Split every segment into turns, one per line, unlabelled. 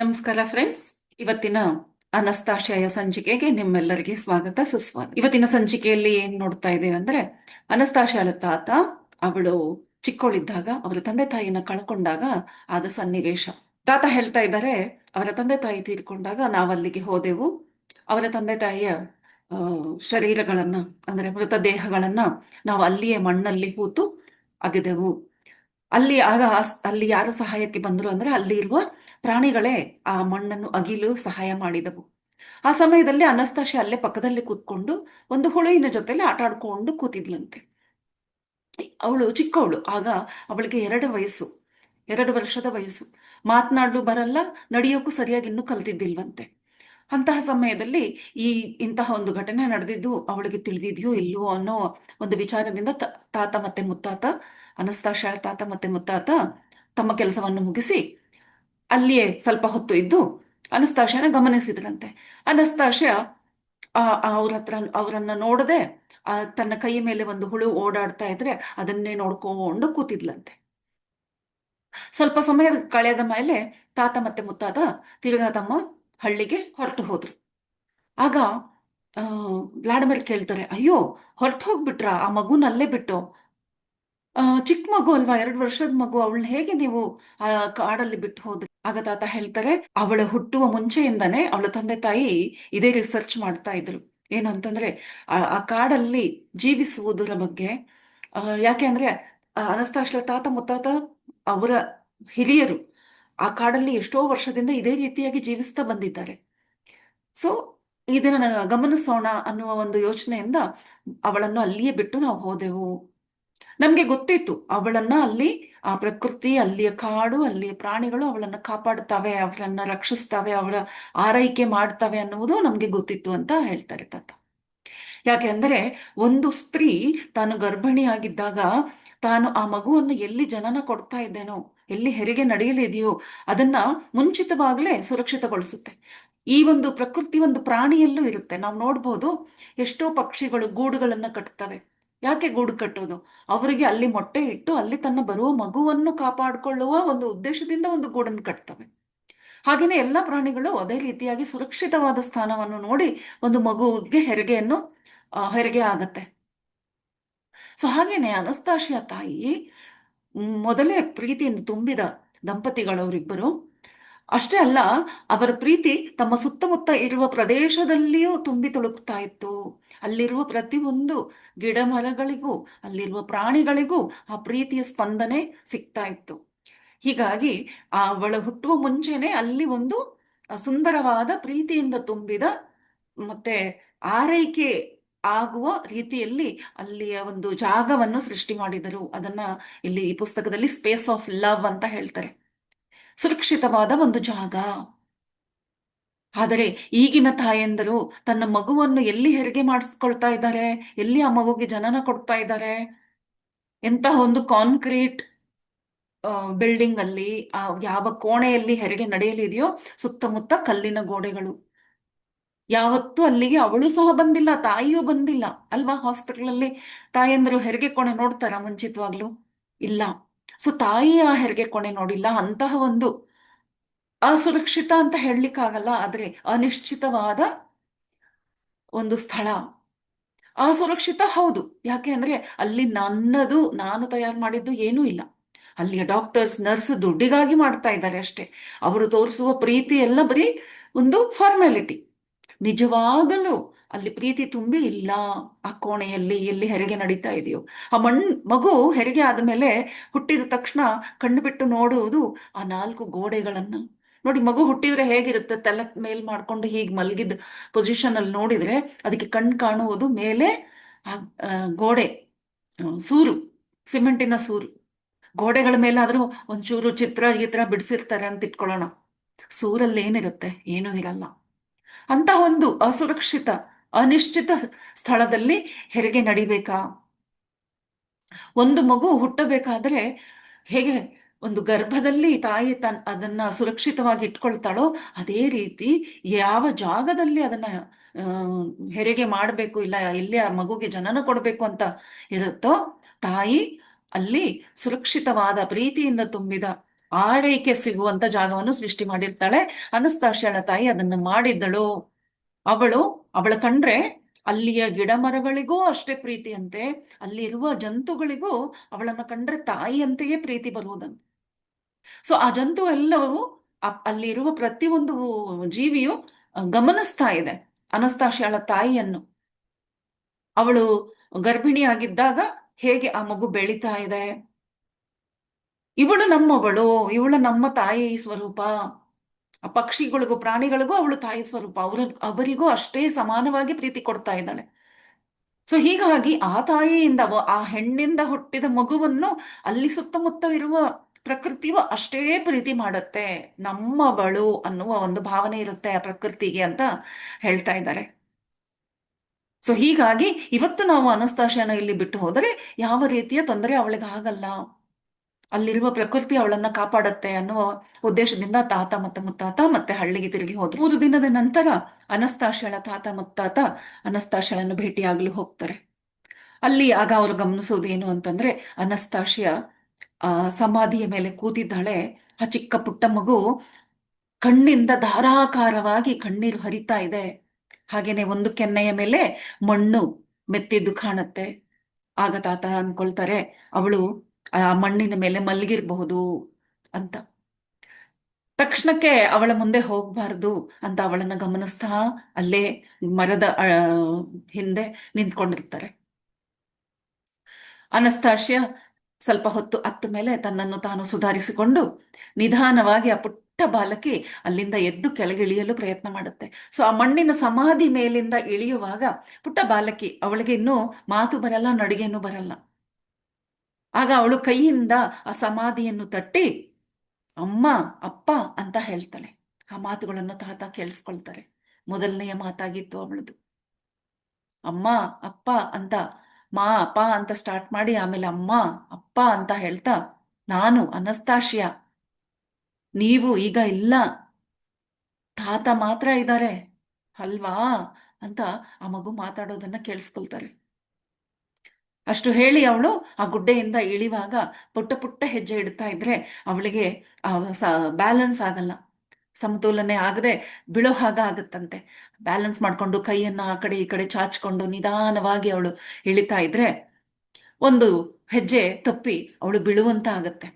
ನಮಸ್ಕಾರ ಫ್ರೆಂಡ್ಸ್ ಇವತ್ತಿನ ಅನಸ್ತಾಶಯ ಸಂಚಿಕೆಗೆ ನಿಮ್ಮೆಲ್ಲರಿಗೆ ಸ್ವಾಗತ, ಸುಸ್ವಾಗತ. ಇವತ್ತಿನ ಸಂಚಿಕೆಯಲ್ಲಿ ಏನ್ ನೋಡ್ತಾ ಇದ್ದೇವೆ ಅಂದ್ರೆ ಅನಸ್ತಾಶಯಳ ತಾತ ಅವಳು ಚಿಕ್ಕವಳಿದ್ದಾಗ ಅವರ ತಂದೆ ತಾಯಿನ ಕಳ್ಕೊಂಡಾಗ ಆದ ಸನ್ನಿವೇಶ. ತಾತ ಹೇಳ್ತಾ ಇದ್ದಾರೆ, ಅವರ ತಂದೆ ತಾಯಿ ತೀರ್ಕೊಂಡಾಗ ನಾವಲ್ಲಿಗೆ ಹೋದೆವು. ಅವರ ತಂದೆ ತಾಯಿಯ ಶರೀರಗಳನ್ನ, ಅಂದ್ರೆ ಮೃತದೇಹಗಳನ್ನ ನಾವು ಅಲ್ಲಿಯೇ ಮಣ್ಣಲ್ಲಿ ಹೂತು ಅಗೆದೆವು. ಅಲ್ಲಿ ಆಗ ಅಲ್ಲಿ ಯಾರು ಸಹಾಯಕ್ಕೆ ಬಂದರು ಅಂದ್ರೆ ಅಲ್ಲಿ ಇರುವ ಪ್ರಾಣಿಗಳೇ ಆ ಮಣ್ಣನ್ನು ಅಗಿಲು ಸಹಾಯ ಮಾಡಿದವು. ಆ ಸಮಯದಲ್ಲಿ ಅನಸ್ತಾಶೆ ಅಲ್ಲೇ ಪಕ್ಕದಲ್ಲಿ ಕೂತ್ಕೊಂಡು ಒಂದು ಹುಳುವಿನ ಜೊತೆಲಿ ಆಟ ಆಡ್ಕೊಂಡು ಕೂತಿದ್ಲಂತೆ. ಅವಳು ಚಿಕ್ಕವಳು, ಆಗ ಅವಳಿಗೆ ಎರಡು ವಯಸ್ಸು, ಎರಡು ವರ್ಷದ ವಯಸ್ಸು. ಮಾತನಾಡಲು ಬರಲ್ಲ, ನಡೆಯೋಕ್ಕೂ ಸರಿಯಾಗಿ ಇನ್ನೂ ಕಲ್ತಿದ್ದಿಲ್ವಂತೆ. ಅಂತಹ ಸಮಯದಲ್ಲಿ ಈ ಇಂತಹ ಒಂದು ಘಟನೆ ನಡೆದಿದ್ದು ಅವಳಿಗೆ ತಿಳಿದಿದೆಯೋ ಇಲ್ವೋ ಅನ್ನೋ ಒಂದು ವಿಚಾರದಿಂದ ತಾತ ಮತ್ತೆ ಮುತ್ತಾತ ಅನಸ್ತಾಶ ತಾತ ಮತ್ತೆ ಮುತ್ತಾತ ತಮ್ಮ ಕೆಲಸವನ್ನು ಮುಗಿಸಿ ಅಲ್ಲಿಯೇ ಸ್ವಲ್ಪ ಹೊತ್ತು ಇದ್ದು ಅನಸ್ತಾಶನ ಗಮನಿಸಿದ್ರಂತೆ. ಅನಸ್ತಾಶ ಅವ್ರ ಹತ್ರ ಅವರನ್ನ ನೋಡದೆ ತನ್ನ ಕೈ ಮೇಲೆ ಒಂದು ಹುಳು ಓಡಾಡ್ತಾ ಇದ್ರೆ ಅದನ್ನೇ ನೋಡ್ಕೊಂಡು ಕೂತಿದ್ಲಂತೆ. ಸ್ವಲ್ಪ ಸಮಯ ಕಳೆದ ಮೇಲೆ ತಾತ ಮತ್ತೆ ಮುತ್ತಾದ ತಿರುಗಾ ಹಳ್ಳಿಗೆ ಹೊರಟು ಹೋದ್ರು. ಆಗ ವ್ಲಾಡಿಮಿರ್ ಕೇಳ್ತಾರೆ, ಅಯ್ಯೋ ಹೊರಟು ಹೋಗ್ಬಿಟ್ರಾ ಆ ಮಗುನಲ್ಲೇ ಬಿಟ್ಟು ಚಿಕ್ಕ ಮಗು ಅಲ್ವಾ? ಎರಡು ವರ್ಷದ ಮಗು. ಅವಳನ್ನ ಹೇಗೆ ನೀವು, ಆ, ಕಾಡಲ್ಲಿ ಬಿಟ್ಟು ಹೋದ್ರಿ? ಆಗ ತಾತ ಹೇಳ್ತಾರೆ, ಅವಳ ಹುಟ್ಟುವ ಮುಂಚೆಯಿಂದಾನೆ ಅವಳ ತಂದೆ ತಾಯಿ ಇದೇ ರಿಸರ್ಚ್ ಮಾಡ್ತಾ ಇದ್ರು. ಏನು ಅಂತಂದ್ರೆ, ಆ ಕಾಡಲ್ಲಿ ಜೀವಿಸುವುದರ ಬಗ್ಗೆ ಯಾಕೆ ಅಂದ್ರೆ ಅನಸ್ತಾಶ್ಲ ತಾತ ಮುತ್ತಾತ ಅವರ ಹಿರಿಯರು ಆ ಕಾಡಲ್ಲಿ ಎಷ್ಟೋ ವರ್ಷದಿಂದ ಇದೇ ರೀತಿಯಾಗಿ ಜೀವಿಸ್ತಾ ಬಂದಿದ್ದಾರೆ. ಸೊ ಇದನ್ನ ಗಮನಿಸೋಣ ಅನ್ನುವ ಒಂದು ಯೋಚನೆಯಿಂದ ಅವಳನ್ನು ಅಲ್ಲಿಯೇ ಬಿಟ್ಟು ನಾವು ಹೋದೆವು. ನಮ್ಗೆ ಗೊತ್ತಿತ್ತು ಅವಳನ್ನ ಅಲ್ಲಿ, ಆ ಪ್ರಕೃತಿ, ಅಲ್ಲಿಯ ಕಾಡು, ಅಲ್ಲಿಯ ಪ್ರಾಣಿಗಳು ಅವಳನ್ನ ಕಾಪಾಡ್ತವೆ ಅವಳನ್ನ ರಕ್ಷಿಸ್ತವೆ ಅವಳ ಆರೈಕೆ ಮಾಡ್ತವೆ ಅನ್ನುವುದು ನಮ್ಗೆ ಗೊತ್ತಿತ್ತು ಅಂತ ಹೇಳ್ತಾರೆ ತಾತ. ಯಾಕೆ ಅಂದರೆ ಒಂದು ಸ್ತ್ರೀ ತಾನು ಗರ್ಭಿಣಿಯಾಗಿದ್ದಾಗ ತಾನು ಆ ಮಗುವನ್ನು ಎಲ್ಲಿ ಜನನ ಕೊಡ್ತಾ ಇದ್ದೇನೋ, ಎಲ್ಲಿ ಹೆರಿಗೆ ನಡೆಯಲಿದೆಯೋ ಅದನ್ನ ಮುಂಚಿತವಾಗಲೇ ಸುರಕ್ಷಿತಗೊಳಿಸುತ್ತೆ. ಈ ಒಂದು ಪ್ರಕೃತಿ ಒಂದು ಪ್ರಾಣಿಯಲ್ಲೂ ಇರುತ್ತೆ. ನಾವು ನೋಡ್ಬೋದು ಎಷ್ಟೋ ಪಕ್ಷಿಗಳು ಗೂಡುಗಳನ್ನ ಕಟ್ತವೆ. ಯಾಕೆ ಗೂಡು ಕಟ್ಟೋದು? ಅವರಿಗೆ ಅಲ್ಲಿ ಮೊಟ್ಟೆ ಇಟ್ಟು ಅಲ್ಲಿ ತನ್ನ ಬರುವ ಮಗುವನ್ನು ಕಾಪಾಡಿಕೊಳ್ಳುವ ಒಂದು ಉದ್ದೇಶದಿಂದ ಒಂದು ಗೂಡನ್ನು ಕಟ್ತವೆ. ಹಾಗೆಯೇ ಎಲ್ಲ ಪ್ರಾಣಿಗಳು ಅದೇ ರೀತಿಯಾಗಿ ಸುರಕ್ಷಿತವಾದ ಸ್ಥಾನವನ್ನು ನೋಡಿ ಒಂದು ಮಗುವಿಗೆ ಹೆರಿಗೆಯನ್ನು ಹೆರಿಗೆ ಆಗತ್ತೆ. ಸೊ ಹಾಗೇನೆ ಅನಸ್ತಾಶಿಯ ತಾಯಿ, ಮೊದಲೇ ಪ್ರೀತಿಯನ್ನು ತುಂಬಿದ ದಂಪತಿಗಳವರಿಬ್ಬರು ಅಷ್ಟೇ ಅಲ್ಲ, ಅವರ ಪ್ರೀತಿ ತಮ್ಮ ಸುತ್ತಮುತ್ತ ಇರುವ ಪ್ರದೇಶದಲ್ಲಿಯೂ ತುಂಬಿ ತುಳುಕ್ತಾ ಇತ್ತು. ಅಲ್ಲಿರುವ ಪ್ರತಿಯೊಂದು ಗಿಡ ಮರಗಳಿಗೂ ಅಲ್ಲಿರುವ ಪ್ರಾಣಿಗಳಿಗೂ ಆ ಪ್ರೀತಿಯ ಸ್ಪಂದನೆ ಸಿಗ್ತಾ ಇತ್ತು. ಹೀಗಾಗಿ ಆ ಅವಳ ಹುಟ್ಟುವ ಮುಂಚೆನೆ ಅಲ್ಲಿ ಒಂದು ಸುಂದರವಾದ ಪ್ರೀತಿಯಿಂದ ತುಂಬಿದ, ಮತ್ತೆ ಆರೈಕೆ ಆಗುವ ರೀತಿಯಲ್ಲಿ ಅಲ್ಲಿಯ ಒಂದು ಜಾಗವನ್ನು ಸೃಷ್ಟಿ ಮಾಡಿದರು. ಅದನ್ನ ಇಲ್ಲಿ ಈ ಪುಸ್ತಕದಲ್ಲಿ ಸ್ಪೇಸ್ ಆಫ್ ಲವ್ ಅಂತ ಹೇಳ್ತಾರೆ. ಸುರಕ್ಷಿತವಾದ ಒಂದು ಜಾಗ. ಆದರೆ ಈಗಿನ ತಾಯಂದರು ತನ್ನ ಮಗುವನ್ನು ಎಲ್ಲಿ ಹೆರಿಗೆ ಮಾಡಿಸ್ಕೊಳ್ತಾ ಇದ್ದಾರೆ? ಎಲ್ಲಿ ಆ ಮಗುಗೆ ಜನನ ಕೊಡ್ತಾ ಇದ್ದಾರೆ? ಎಂತಹ ಒಂದು ಕಾಂಕ್ರೀಟ್ ಬಿಲ್ಡಿಂಗ್ ಅಲ್ಲಿ ಆ, ಯಾವ ಕೋಣೆಯಲ್ಲಿ ಹೆರಿಗೆ ನಡೆಯಲಿದೆಯೋ ಸುತ್ತಮುತ್ತ ಕಲ್ಲಿನ ಗೋಡೆಗಳು. ಯಾವತ್ತೂ ಅಲ್ಲಿಗೆ ಅವಳು ಸಹ ಬಂದಿಲ್ಲ, ತಾಯಿಯೂ ಬಂದಿಲ್ಲ. ಅಲ್ವಾ? ಹಾಸ್ಪಿಟಲ್ ಅಲ್ಲಿ ತಾಯಂದ್ರು ಹೆರಿಗೆ ಕೋಣೆ ನೋಡ್ತಾರ ಮುಂಚಿತವಾಗ್ಲು? ಇಲ್ಲ. ಸೊ ತಾಯಿಯ ಹೆರಿಗೆ ಕೋಣೆ ನೋಡಿಲ್ಲ, ಅಂತಹ ಒಂದು ಅಸುರಕ್ಷಿತ ಅಂತ ಹೇಳಲಿಕ್ಕಾಗಲ್ಲ, ಆದರೆ ಅನಿಶ್ಚಿತವಾದ ಒಂದು ಸ್ಥಳ. ಅಸುರಕ್ಷಿತ ಹೌದು. ಯಾಕೆ ಅಂದರೆ ಅಲ್ಲಿ ನನ್ನದು, ನಾನು ತಯಾರು ಮಾಡಿದ್ದು ಏನೂ ಇಲ್ಲ. ಅಲ್ಲಿಯ ಡಾಕ್ಟರ್ಸ್ ನರ್ಸ್ ದುಡ್ಡಿಗಾಗಿ ಮಾಡ್ತಾ ಇದ್ದಾರೆ ಅಷ್ಟೇ. ಅವರು ತೋರಿಸುವ ಪ್ರೀತಿ ಎಲ್ಲ ಬರೀ ಒಂದು ಫಾರ್ಮ್ಯಾಲಿಟಿ ನಿಜವಾಗಲೂ ಅಲ್ಲಿ ಪ್ರೀತಿ ತುಂಬಿ ಇಲ್ಲ, ಆ ಕೋಣೆಯಲ್ಲಿ ಎಲ್ಲಿ ಹೆರಿಗೆ ನಡೀತಾ ಇದೆಯೋ. ಆ ಮಣ್, ಮಗು ಹೆರಿಗೆ ಆದಮೇಲೆ ಹುಟ್ಟಿದ ತಕ್ಷಣ ಕಣ್ಣು ಬಿಟ್ಟು ನೋಡುವುದು ಆ ನಾಲ್ಕು ಗೋಡೆಗಳನ್ನ. ನೋಡಿ, ಮಗು ಹುಟ್ಟಿದ್ರೆ ಹೇಗಿರುತ್ತೆ? ತಲೆ ಮೇಲ್ ಮಾಡ್ಕೊಂಡು ಹೀಗೆ ಮಲಗಿದ ಪೊಸಿಷನ್ ಅಲ್ಲಿ ನೋಡಿದ್ರೆ ಅದಕ್ಕೆ ಕಣ್ ಕಾಣುವುದು ಮೇಲೆ ಆ ಗೋಡೆ ಸೂರು, ಸಿಮೆಂಟಿನ ಸೂರು. ಗೋಡೆಗಳ ಮೇಲಾದ್ರೂ ಒಂಚೂರು ಚಿತ್ರ ಗಿತ್ರ ಬಿಡಿಸಿರ್ತಾರೆ ಅಂತ ಇಟ್ಕೊಳ್ಳೋಣ. ಸೂರಲ್ಲಿ ಏನಿರುತ್ತೆ? ಏನೂ ಇರಲ್ಲ. ಅಂತ ಒಂದು ಅಸುರಕ್ಷಿತ ಅನಿಶ್ಚಿತ ಸ್ಥಳದಲ್ಲಿ ಹೆರಿಗೆ ನಡಿಬೇಕಾ? ಒಂದು ಮಗು ಹುಟ್ಟಬೇಕಾದ್ರೆ ಹೇಗೆ ಒಂದು ಗರ್ಭದಲ್ಲಿ ತಾಯಿ ತನ್ ಅದನ್ನ ಸುರಕ್ಷಿತವಾಗಿ ಇಟ್ಕೊಳ್ತಾಳೋ ಅದೇ ರೀತಿ ಯಾವ ಜಾಗದಲ್ಲಿ ಅದನ್ನ ಹೆರಿಗೆ ಮಾಡಬೇಕು ಇಲ್ಲ ಎಲ್ಲಿ ಆ ಮಗುಗೆ ಜನನ ಕೊಡಬೇಕು ಅಂತ ಇರುತ್ತೋ ತಾಯಿ ಅಲ್ಲಿ ಸುರಕ್ಷಿತವಾದ ಪ್ರೀತಿಯಿಂದ ತುಂಬಿದ ಆರೈಕೆ ಸಿಗುವಂತ ಜಾಗವನ್ನು ಸೃಷ್ಟಿ ಮಾಡಿರ್ತಾಳೆ. ಅನಸ್ತಾಶಾಳ ತಾಯಿ ಅದನ್ನು ಮಾಡಿದ್ದಳು. ಅವಳು, ಅವಳ ಕಂಡ್ರೆ ಅಲ್ಲಿಯ ಗಿಡ ಮರಗಳಿಗೂ ಅಷ್ಟೇ ಪ್ರೀತಿಯಂತೆ ಅಲ್ಲಿರುವ ಜಂತುಗಳಿಗೂ ಅವಳನ್ನು ಕಂಡ್ರೆ ತಾಯಿಯಂತೆಯೇ ಪ್ರೀತಿ ಬರುವುದಂತೆ ಸೊ ಆ ಜಂತು ಎಲ್ಲವೂ ಅಲ್ಲಿರುವ ಪ್ರತಿಯೊಂದು ಜೀವಿಯು ಗಮನಿಸ್ತಾ ಇದೆ ಅನಸ್ತಾಶಿಯಾಳ ತಾಯಿಯನ್ನು. ಅವಳು ಗರ್ಭಿಣಿಯಾಗಿದ್ದಾಗ ಹೇಗೆ ಆ ಮಗು ಬೆಳೀತಾ ಇದೆ? ಇವಳು ನಮ್ಮವಳು, ಇವಳು ನಮ್ಮ ತಾಯಿ ಸ್ವರೂಪ. ಆ ಪಕ್ಷಿಗಳಿಗೂ ಪ್ರಾಣಿಗಳಿಗೂ ಅವಳು ತಾಯಿ ಸ್ವರೂಪ. ಅವರ, ಅವರಿಗೂ ಅಷ್ಟೇ ಸಮಾನವಾಗಿ ಪ್ರೀತಿ ಕೊಡ್ತಾ ಇದ್ದಾಳೆ. ಸೊ ಹೀಗಾಗಿ ಆ ತಾಯಿಯಿಂದ ಆ ಹೆಣ್ಣಿಂದ ಹುಟ್ಟಿದ ಮಗುವನ್ನು ಅಲ್ಲಿ ಸುತ್ತಮುತ್ತ ಇರುವ ಪ್ರಕೃತಿಯು ಅಷ್ಟೇ ಪ್ರೀತಿ ಮಾಡುತ್ತೆ. ನಮ್ಮ ಬಳು ಅನ್ನುವ ಒಂದು ಭಾವನೆ ಇರುತ್ತೆ ಆ ಪ್ರಕೃತಿಗೆ ಅಂತ ಹೇಳ್ತಾ ಇದ್ದಾರೆ. ಸೊ ಹೀಗಾಗಿ ಇವತ್ತು ನಾವು ಅನಸ್ತಾಶನ ಇಲ್ಲಿ ಬಿಟ್ಟು ಹೋದರೆ ಯಾವ ರೀತಿಯ ತೊಂದರೆ ಅವಳಿಗೆ ಆಗಲ್ಲ. ಅಲ್ಲಿರುವ ಪ್ರಕೃತಿ ಅವಳನ್ನ ಕಾಪಾಡತ್ತೆ ಅನ್ನುವ ಉದ್ದೇಶದಿಂದ ತಾತ ಮತ್ತೆ ಮುತ್ತಾತ ಮತ್ತೆ ಹಳ್ಳಿಗೆ ತಿರುಗಿ ಹೋದ್ರು. ಮೂರು ದಿನದ ನಂತರ ಅನಸ್ತಾಶಳ ತಾತ ಮುತ್ತಾತ ಅನಸ್ತಾಶಳನ್ನು ಭೇಟಿಯಾಗಲು ಹೋಗ್ತಾರೆ. ಅಲ್ಲಿ ಆಗ ಅವರು ಗಮನಿಸೋದು ಏನು ಅಂತಂದ್ರೆ ಅನಸ್ತಾಶಯ, ಆ, ಸಮಾಧಿಯ ಮೇಲೆ ಕೂತಿದ್ದಾಳೆ. ಆ ಚಿಕ್ಕ ಪುಟ್ಟ ಮಗು ಕಣ್ಣಿಂದ ಧಾರಾಕಾರವಾಗಿ ಕಣ್ಣೀರು ಹರಿತಾ ಇದೆ. ಹಾಗೇನೆ ಒಂದು ಕೆನ್ನೆಯ ಮೇಲೆ ಮಣ್ಣು ಮೆತ್ತಿದ್ದು ಕಾಣತ್ತೆ. ಆಗ ತಾತ ಅನ್ಕೊಳ್ತಾರೆ ಅವಳು ಆ ಮಣ್ಣಿನ ಮೇಲೆ ಮಲಗಿರಬಹುದು ಅಂತ. ತಕ್ಷಣಕ್ಕೆ ಅವಳ ಮುಂದೆ ಹೋಗ್ಬಾರ್ದು ಅಂತ ಅವಳನ್ನ ಗಮನಿಸ್ತಾ ಅಲ್ಲೇ ಮರದ ಹಿಂದೆ ನಿಂತ್ಕೊಂಡಿರ್ತಾರೆ. ಅನಸ್ತಾಶ್ಯ ಸ್ವಲ್ಪ ಹೊತ್ತು ಅತ್ತ ಮೇಲೆ ತನ್ನನ್ನು ತಾನು ಸುಧಾರಿಸಿಕೊಂಡು ನಿಧಾನವಾಗಿ ಆ ಪುಟ್ಟ ಬಾಲಕಿ ಅಲ್ಲಿಂದ ಎದ್ದು ಕೆಳಗಿಳಿಯಲು ಪ್ರಯತ್ನ ಮಾಡುತ್ತೆ. ಸೊ ಆ ಮಣ್ಣಿನ ಸಮಾಧಿ ಮೇಲಿಂದ ಇಳಿಯುವಾಗ ಪುಟ್ಟ ಬಾಲಕಿ ಅವಳಿಗೆ ಇನ್ನೂ ಮಾತು ಬರಲ್ಲ, ನಡಿಗೆನೂ ಬರಲ್ಲ. ಆಗ ಅವಳು ಕೈಯಿಂದ ಆ ಸಮಾಧಿಯನ್ನು ತಟ್ಟಿ ಅಮ್ಮ, ಅಪ್ಪ ಅಂತ ಹೇಳ್ತಾಳೆ. ಆ ಮಾತುಗಳನ್ನು ತಾತ ಕೇಳಿಸ್ಕೊಳ್ತಾರೆ. ಮೊದಲನೆಯ ಮಾತಾಗಿತ್ತು ಅವಳದು. ಅಮ್ಮ, ಅಪ್ಪ ಅಂತ, ಮಾ, ಅಪ್ಪ ಅಂತ ಸ್ಟಾರ್ಟ್ ಮಾಡಿ ಆಮೇಲೆ ಅಮ್ಮ, ಅಪ್ಪ ಅಂತ ಹೇಳ್ತಾ, ನಾನು ಅನಸ್ತಾಶಿಯ. ನೀವು ಈಗ ಇಲ್ಲ. ತಾತ ಮಾತ್ರ ಇದ್ದಾರೆ. ಅಲ್ವಾ? ಅಂತ ಆ ಮಗು ಮಾತಾಡೋದನ್ನ ಕೇಳಿಸ್ಕೊಳ್ತಾರೆ. ಅಷ್ಟು ಹೇಳಿ ಅವಳು ಆ ಗುಡ್ಡೆಯಿಂದ ಇಳಿವಾಗ ಪುಟ್ಟ ಪುಟ್ಟ ಹೆಜ್ಜೆ ಇಡ್ತಾ ಇದ್ರೆ ಅವಳಿಗೆ ಬ್ಯಾಲೆನ್ಸ್ ಆಗಲ್ಲ. ಸಮತೋಲನೆ ಆಗದೆ ಬೀಳೋ ಹಾಗ ಆಗುತ್ತಂತೆ. ಬ್ಯಾಲೆನ್ಸ್ ಮಾಡ್ಕೊಂಡು ಕೈಯನ್ನ ಆ ಕಡೆ ಈ ಕಡೆ ಚಾಚ್ಕೊಂಡು ನಿಧಾನವಾಗಿ ಅವಳು ಇಳಿತಾ ಇದ್ರೆ ಒಂದು ಹೆಜ್ಜೆ ತಪ್ಪಿ ಅವಳು ಬೀಳುವಂತ ಆಗತ್ತೆ.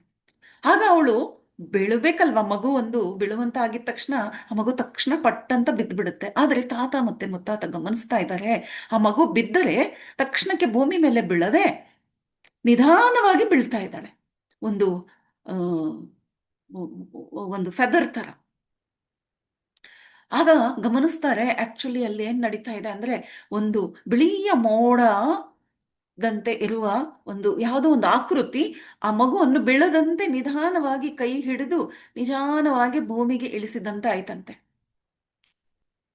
ಆಗ ಅವಳು ಬೀಳಬೇಕಲ್ವಾ? ಮಗು ಒಂದು ಬೀಳುವಂತ ಆಗಿದ ತಕ್ಷಣ ಆ ಮಗು ತಕ್ಷಣ ಪಟ್ಟಂತ ಬಿದ್ದ್ಬಿಡುತ್ತೆ ಆದರೆ ತಾತ ಮತ್ತೆ ಮುತ್ತಾತ ಗಮನಿಸ್ತಾ ಇದ್ದಾರೆ ಆ ಮಗು ಬಿದ್ದರೆ ತಕ್ಷಣಕ್ಕೆ ಭೂಮಿ ಮೇಲೆ ಬೀಳದೆ ನಿಧಾನವಾಗಿ ಬೀಳ್ತಾ ಇದ್ದಾಳೆ. ಒಂದು ಒಂದು ಫೆದರ್ ತರ. ಆಗ ಗಮನಿಸ್ತಾರೆ ಆಕ್ಚುಲಿ ಅಲ್ಲಿ ಏನ್ ನಡೀತಾ ಇದೆ ಅಂದ್ರೆ ಒಂದು ಬಿಳಿಯ ಮೋಡದಂತೆ ಇರುವ ಒಂದು ಯಾವುದೋ ಒಂದು ಆಕೃತಿ ಆ ಮಗುವನ್ನು ಬೀಳದಂತೆ ನಿಧಾನವಾಗಿ ಕೈ ಹಿಡಿದು ನಿಧಾನವಾಗಿ ಭೂಮಿಗೆ ಇಳಿಸಿದಂತೆ ಆಯ್ತಂತೆ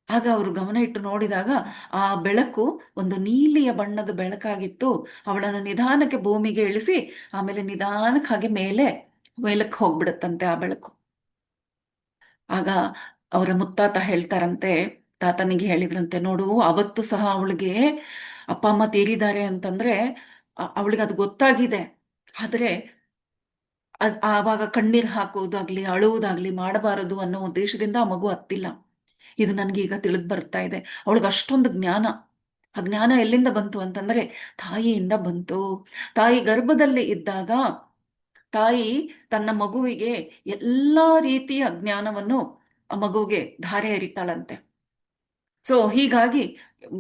ಆಗ ಅವರು ಗಮನ ಇಟ್ಟು ನೋಡಿದಾಗ ಆ ಬೆಳಕು ಒಂದು ನೀಲಿಯ ಬಣ್ಣದ ಬೆಳಕಾಗಿತ್ತು. ಅವಳನ್ನು ನಿಧಾನಕ್ಕೆ ಭೂಮಿಗೆ ಇಳಿಸಿ ಆಮೇಲೆ ನಿಧಾನಕ್ಕೆ ಹಾಗೆ ಮೇಲೆ, ಮೇಲಕ್ಕೆ ಹೋಗ್ಬಿಡುತ್ತಂತೆ ಆ ಬೆಳಕು. ಆಗ ಅವರ ಮುತ್ತಾತ ಹೇಳ್ತಾರಂತೆ, ತಾತನಿಗೆ ಹೇಳಿದ್ರಂತೆ, ನೋಡು, ಅವತ್ತು ಸಹ ಅವಳಿಗೆ ಅಪ್ಪ, ಅಮ್ಮ ತೀರಿದ್ದಾರೆ ಅಂತಂದ್ರೆ ಅವಳಿಗೆ ಅದು ಗೊತ್ತಾಗಿದೆ. ಆದ್ರೆ ಆವಾಗ ಕಣ್ಣೀರ್ ಹಾಕೋದಾಗ್ಲಿ ಅಳುವುದಾಗ್ಲಿ ಮಾಡಬಾರದು ಅನ್ನೋ ಉದ್ದೇಶದಿಂದ ಆ ಮಗು ಹತ್ತಿಲ್ಲ. ಇದು ನನಗೆ ಈಗ ತಿಳಿದು ಬರ್ತಾ ಇದೆ. ಅವಳಿಗೆ ಅಷ್ಟೊಂದು ಜ್ಞಾನ. ಆ ಜ್ಞಾನ ಎಲ್ಲಿಂದ ಬಂತು ಅಂತಂದ್ರೆ, ತಾಯಿಯಿಂದ ಬಂತು. ತಾಯಿ ಗರ್ಭದಲ್ಲಿ ಇದ್ದಾಗ, ತಾಯಿ ತನ್ನ ಮಗುವಿಗೆ ಎಲ್ಲ ರೀತಿಯ ಜ್ಞಾನವನ್ನು ಆ ಮಗುವಿಗೆ ಧಾರೆ ಎರಿತಾಳಂತೆ. ಸೊ, ಹೀಗಾಗಿ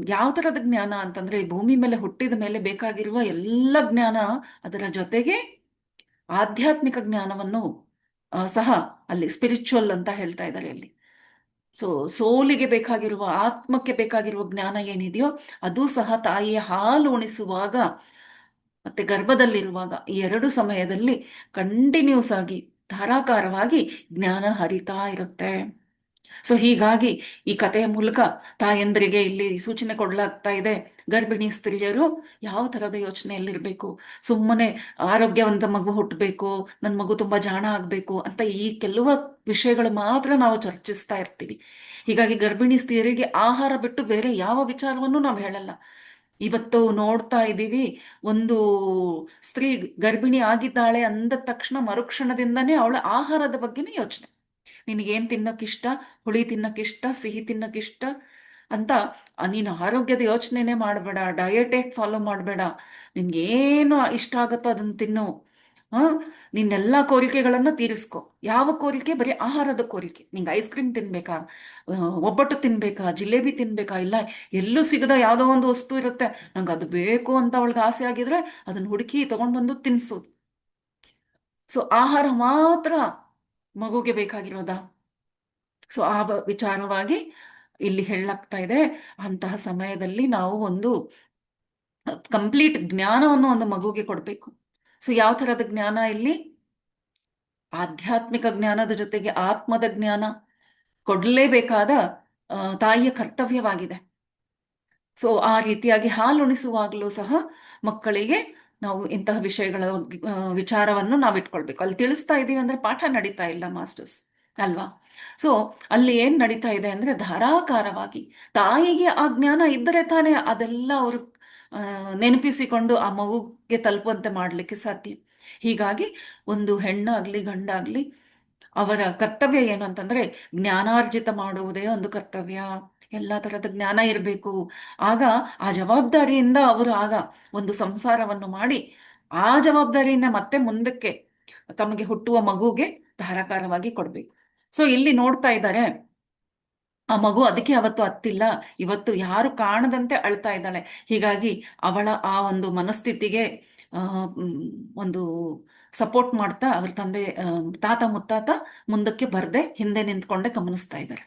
ಯಾವ ಥರದ ಜ್ಞಾನ ಅಂತಂದ್ರೆ ಭೂಮಿ ಮೇಲೆ ಹುಟ್ಟಿದ ಮೇಲೆ ಬೇಕಾಗಿರುವ ಎಲ್ಲ ಜ್ಞಾನ ಅದರ ಜೊತೆಗೆ ಆಧ್ಯಾತ್ಮಿಕ ಜ್ಞಾನವನ್ನು ಸಹ ಅಲ್ಲಿ ಸ್ಪಿರಿಚುವಲ್ ಅಂತ ಹೇಳ್ತಾ ಇದ್ದಾರೆ ಅಲ್ಲಿ. ಸೊ ಸೋಲಿಗೆ ಬೇಕಾಗಿರುವ, ಆತ್ಮಕ್ಕೆ ಬೇಕಾಗಿರುವ ಜ್ಞಾನ ಏನಿದೆಯೋ ಅದು ಸಹ ತಾಯಿಯ ಹಾಲು ಉಣಿಸುವಾಗ ಮತ್ತೆ ಗರ್ಭದಲ್ಲಿರುವಾಗ ಈ ಎರಡು ಸಮಯದಲ್ಲಿ ಕಂಟಿನ್ಯೂಸ್ ಆಗಿ ಧಾರಾಕಾರವಾಗಿ ಜ್ಞಾನ ಹರಿತಾ ಇರುತ್ತೆ. ಸೊ ಹೀಗಾಗಿ ಈ ಕಥೆಯ ಮೂಲಕ ತಾಯಂದರಿಗೆ ಇಲ್ಲಿ ಸೂಚನೆ ಕೊಡಲಾಗ್ತಾ ಇದೆ. ಗರ್ಭಿಣಿ ಸ್ತ್ರೀಯರು ಯಾವ ತರದ ಯೋಚನೆಯಲ್ಲಿರ್ಬೇಕು? ಸುಮ್ಮನೆ ಆರೋಗ್ಯವಂತ ಮಗು ಹುಟ್ಟಬೇಕು ನನ್ನ ಮಗು ತುಂಬಾ ಜಾಣ ಆಗ್ಬೇಕು ಅಂತ ಈ ಕೆಲವು ವಿಷಯಗಳು ಮಾತ್ರ ನಾವು ಚರ್ಚಿಸ್ತಾ ಇರ್ತೀವಿ. ಹೀಗಾಗಿ ಗರ್ಭಿಣಿ ಸ್ತ್ರೀಯರಿಗೆ ಆಹಾರ ಬಿಟ್ಟು ಬೇರೆ ಯಾವ ವಿಚಾರವನ್ನು ನಾವು ಹೇಳಲ್ಲ. ಇವತ್ತು ನೋಡ್ತಾ ಇದ್ದೀವಿ, ಒಂದು ಸ್ತ್ರೀ ಗರ್ಭಿಣಿ ಆಗಿದ್ದಾಳೆ ಅಂದ ತಕ್ಷಣ ಮರುಕ್ಷಣದಿಂದನೇ ಅವಳ ಆಹಾರದ ಬಗ್ಗೆನೇ ಯೋಚನೆ. ನಿನಗೇನು ತಿನ್ನೋಕ್ಕಿಷ್ಟ? ಹುಳಿ ತಿನ್ನೋಕ್ಕಿಷ್ಟ? ಸಿಹಿ ತಿನ್ನೋಕ್ಕಿಷ್ಟ? ಅಂತ ನೀನು ಆರೋಗ್ಯದ ಯೋಚನೆನೇ ಮಾಡಬೇಡ ಡಯಟೇ ಫಾಲೋ ಮಾಡಬೇಡ. ನಿನ್ಗೇನು ಇಷ್ಟ ಆಗುತ್ತೋ ಅದನ್ನು ತಿನ್ನು. ಹಾಂ? ನಿನ್ನೆಲ್ಲ ಕೋರಿಕೆಗಳನ್ನು ತೀರಿಸ್ಕೊ. ಯಾವ ಕೋರಿಕೆ? ಬರೀ ಆಹಾರದ ಕೋರಿಕೆ. ನಿಂಗೆ ಐಸ್ ಕ್ರೀಮ್ ತಿನ್ಬೇಕಾ? ಒಬ್ಬಟ್ಟು ತಿನ್ಬೇಕಾ? ಜಿಲೇಬಿ ತಿನ್ಬೇಕಾ? ಇಲ್ಲ, ಎಲ್ಲೂ ಸಿಗದ ಯಾವುದೋ ಒಂದು ವಸ್ತು ಇರುತ್ತೆ. ನಂಗೆ ಅದು ಬೇಕು ಅಂತ ಅವಳಿಗೆ ಆಸೆ ಆಗಿದ್ರೆ ಅದನ್ನು ಹುಡುಕಿ ತಗೊಂಡ್ಬಂದು ತಿನ್ಸೋದು ಸೊ ಆಹಾರ ಮಾತ್ರ. ಮಗುಗೆ ಬೇಕಾಗಿರೋದಾ. ಸೊ ಆ ವಿಚಾರವಾಗಿ ಇಲ್ಲಿ ಹೇಳಲಾಗ್ತಾ ಇದೆ, ಅಂತಹ ಸಮಯದಲ್ಲಿ ನಾವು ಒಂದು ಕಂಪ್ಲೀಟ್ ಜ್ಞಾನವನ್ನು ಒಂದು ಮಗುಗೆ ಕೊಡಬೇಕು. ಸೊ ಯಾವ ಥರದ ಜ್ಞಾನ ಇಲ್ಲಿ? ಆಧ್ಯಾತ್ಮಿಕ ಜ್ಞಾನದ ಜೊತೆಗೆ ಆತ್ಮದ ಜ್ಞಾನ ಕೊಡಲೇಬೇಕಾದ ತಾಯಿಯ ಕರ್ತವ್ಯವಾಗಿದೆ. ಸೊ ಆ ರೀತಿಯಾಗಿ ಹಾಲುಣಿಸುವಾಗಲೂ ಸಹ ಮಕ್ಕಳಿಗೆ ನಾವು ಇಂತಹ ವಿಷಯಗಳ ವಿಚಾರವನ್ನು ನಾವು ಇಟ್ಕೊಳ್ಬೇಕು ಅಲ್ಲಿ ತಿಳಿಸ್ತಾ ಇದ್ದೀವಿ ಅಂದ್ರೆ ಪಾಠ ನಡೀತಾ ಇಲ್ಲ ಮಾಸ್ಟರ್ಸ್, ಅಲ್ವಾ? ಸೊ ಅಲ್ಲಿ ಏನು ನಡೀತಾ ಇದೆ ಅಂದ್ರೆ ಧಾರಾಕಾರವಾಗಿ ತಾಯಿಗೆ ಆ ಜ್ಞಾನ ಇದ್ದರೆ ತಾನೇ ಅದೆಲ್ಲ ಅವರು ನೆನಪಿಸಿಕೊಂಡು ಆ ಮಗುಗೆ ತಲುಪುವಂತೆ ಮಾಡಲಿಕ್ಕೆ ಸಾಧ್ಯ. ಹೀಗಾಗಿ ಒಂದು ಹೆಣ್ಣಾಗ್ಲಿ, ಗಂಡಾಗ್ಲಿ ಅವರ ಕರ್ತವ್ಯ ಏನು ಅಂತಂದ್ರೆ ಜ್ಞಾನಾರ್ಜಿತ ಮಾಡುವುದೇ ಒಂದು ಕರ್ತವ್ಯ. ಎಲ್ಲ ತರದ ಜ್ಞಾನ ಇರಬೇಕು. ಆಗ ಆ ಜವಾಬ್ದಾರಿಯಿಂದ ಅವರು ಆಗ ಒಂದು ಸಂಸಾರವನ್ನು ಮಾಡಿ ಆ ಜವಾಬ್ದಾರಿಯನ್ನ ಮತ್ತೆ ಮುಂದಕ್ಕೆ ತಮಗೆ ಹುಟ್ಟುವ ಮಗುಗೆ ಧಾರಾಕಾರವಾಗಿ ಕೊಡ್ಬೇಕು. ಸೊ ಇಲ್ಲಿ ನೋಡ್ತಾ ಇದ್ದಾರೆ, ಆ ಮಗು ಅದಕ್ಕೆ ಅವತ್ತು ಅತ್ತಿಲ್ಲ. ಇವತ್ತು ಯಾರು ಕಾಣದಂತೆ ಅಳ್ತಾ ಇದ್ದಾಳೆ. ಹೀಗಾಗಿ ಅವಳ ಆ ಒಂದು ಮನಸ್ಥಿತಿಗೆ ಒಂದು ಸಪೋರ್ಟ್ ಮಾಡ್ತಾ ಅವ್ರ ತಂದೆ ತಾತ ಮುತ್ತಾತ ಮುಂದಕ್ಕೆ ಬರ್ದೆ ಹಿಂದೆ ನಿಂತ್ಕೊಂಡೆ ಗಮನಿಸ್ತಾ ಇದ್ದಾರೆ.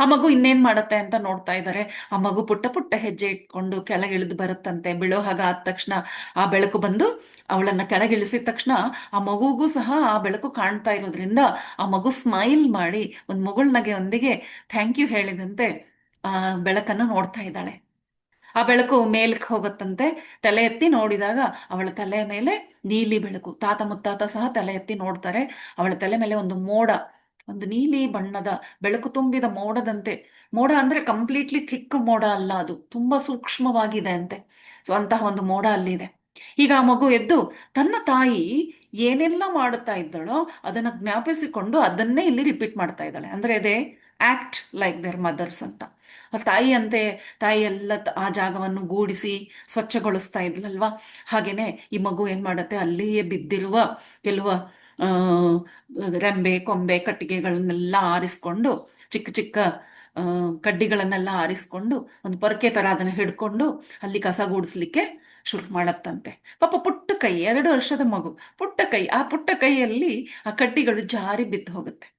ಆ ಮಗು ಇನ್ನೇನ್ ಮಾಡತ್ತೆ ಅಂತ ನೋಡ್ತಾ ಇದ್ದಾರೆ ಆ ಮಗು ಪುಟ್ಟ ಪುಟ್ಟ ಹೆಜ್ಜೆ ಇಟ್ಕೊಂಡು ಕೆಳಗಿಳಿದು ಬರುತ್ತಂತೆ. ಬೀಳೋ ಹಾಗ ಆದ ತಕ್ಷಣ ಆ ಬೆಳಕು ಬಂದು ಅವಳನ್ನ ಕೆಳಗಿಳಿಸಿದ ತಕ್ಷಣ ಆ ಮಗುಗೂ ಸಹ ಆ ಬೆಳಕು ಕಾಣ್ತಾ ಇರೋದ್ರಿಂದ ಆ ಮಗು ಸ್ಮೈಲ್ ಮಾಡಿ ಒಂದು ಮಗುಳ್ನಗೆ ಒಂದಿಗೆ ಥ್ಯಾಂಕ್ ಯು ಹೇಳಿದಂತೆ ಆ ಬೆಳಕನ್ನು ನೋಡ್ತಾ ಇದ್ದಾಳೆ. ಆ ಬೆಳಕು ಮೇಲಕ್ಕೆ ಹೋಗುತ್ತಂತೆ. ತಲೆ ಎತ್ತಿ ನೋಡಿದಾಗ ಅವಳ ತಲೆಯ ಮೇಲೆ ನೀಲಿ ಬೆಳಕು. ತಾತ ಮುತ್ತಾತ ಸಹ ತಲೆ ಎತ್ತಿ ನೋಡ್ತಾರೆ. ಅವಳ ತಲೆ ಮೇಲೆ ಒಂದು ಮೋಡ ಒಂದು ನೀಲಿ ಬಣ್ಣದ ಬೆಳಕು ತುಂಬಿದ ಮೋಡದಂತೆ, ಮೋಡ ಅಂದ್ರೆ ಕಂಪ್ಲೀಟ್ಲಿ ಥಿಕ್ ಮೋಡ ಅಲ್ಲ ಅದು, ತುಂಬಾ ಸೂಕ್ಷ್ಮವಾಗಿದೆ ಅಂತೆ. ಸೊ ಅಂತಹ ಒಂದು ಮೋಡ ಅಲ್ಲಿದೆ. ಈಗ ಆ ಮಗು ಎದ್ದು ತನ್ನ ತಾಯಿ ಏನೆಲ್ಲ ಮಾಡುತ್ತಾ ಇದ್ದಾಳೋ ಅದನ್ನ ಜ್ಞಾಪಿಸಿಕೊಂಡು ಅದನ್ನೇ ಇಲ್ಲಿ ರಿಪೀಟ್ ಮಾಡ್ತಾ ಇದ್ದಾಳೆ. ಅಂದ್ರೆ ಅದೇ ಆಕ್ಟ್ ಲೈಕ್ ದೇರ್ ಮದರ್ಸ್ ಅಂತ. ತಾಯಿ ಅಂತೆ, ತಾಯಿ ಎಲ್ಲ ಆ ಜಾಗವನ್ನು ಗೂಡಿಸಿ ಸ್ವಚ್ಛಗೊಳಿಸ್ತಾ ಇದ್ಲಲ್ವಾ ಹಾಗೇನೆ ಈ ಮಗು ಏನ್ ಮಾಡುತ್ತೆ? ಅಲ್ಲಿಯೇ ಬಿದ್ದಿರುವ ಕೆಲವು ರೆಂಬೆ, ಕೊಂಬೆ ಕಟ್ಟಿಗೆಗಳನ್ನೆಲ್ಲ ಆರಿಸ್ಕೊಂಡು, ಚಿಕ್ಕ ಚಿಕ್ಕ ಕಡ್ಡಿಗಳನ್ನೆಲ್ಲ ಆರಿಸ್ಕೊಂಡು, ಒಂದು ಪೊರಕೆ ತರ ಅದನ್ನ ಹಿಡ್ಕೊಂಡು ಅಲ್ಲಿ ಕಸ ಗೂಡಿಸ್ಲಿಕ್ಕೆ ಶುರು ಮಾಡತ್ತಂತೆ. ಪಾಪ ಪುಟ್ಟ ಕೈ, ಎರಡು ವರ್ಷದ ಮಗು, ಪುಟ್ಟ ಕೈ, ಆ ಪುಟ್ಟ ಕೈಯಲ್ಲಿ ಆ ಕಡ್ಡಿಗಳು ಜಾರಿ ಬಿದ್ದು ಹೋಗುತ್ತೆ.